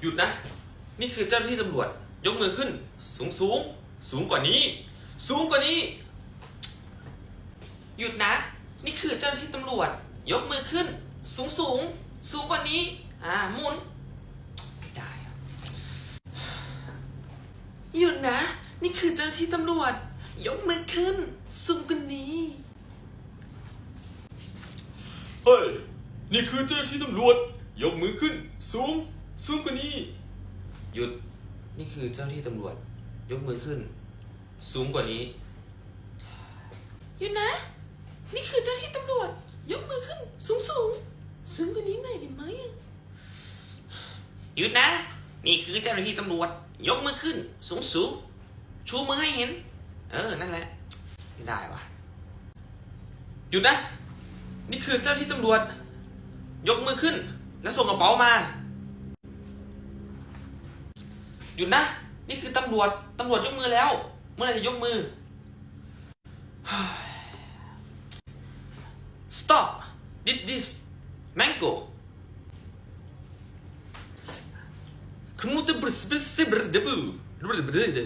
หยุดนะ นี่คือเจ้าหน้าที่ตำรวจ ยกมือขึ้น สูงสูง สูงกว่านี้ สูงกว่านี้ หยุดนะ นี่คือเจ้าหน้าที่ตำรวจ ยกมือขึ้น สูงสูง สูงกว่านี้ อ่าหมุนไม่ได้หยุดนะ นี่คือเจ้าหน้าที่ตำรวจ ยกมือขึ้น สูงกว่านี้ เฮ้ย นี่คือเจ้าหน้าที่ตำรวจ ยกมือขึ้น สูง สูงกว่านี้ หยุด นี่คือเจ้าหน้าที่ตำรวจ ยกมือขึ้น สูงกว่านี้ หยุดนะ นี่คือเจ้าหน้าที่ตำรวจ ยกมือขึ้น สูงสูงสูงกว่านี้หน่อยได้ไหมอะหยุดนะ นี่คือเจ้าหน้าที่ตำรวจ ยกมือขึ้น สูงสูงชูมือให้เห็น เออ นั่นแหละ ไม่ได้วะหยุดนะ นี่คือเจ้าหน้าที่ตำรวจ ยกมือขึ้น แล้วส่งกระเป๋ามา หยุดนะ นี่คือตำรวจ ตำรวจยกมือแล้ว เมื่อไหรจะยกมือ Stop did this mango ขมุตบริสบริสบริดบูบริสบริด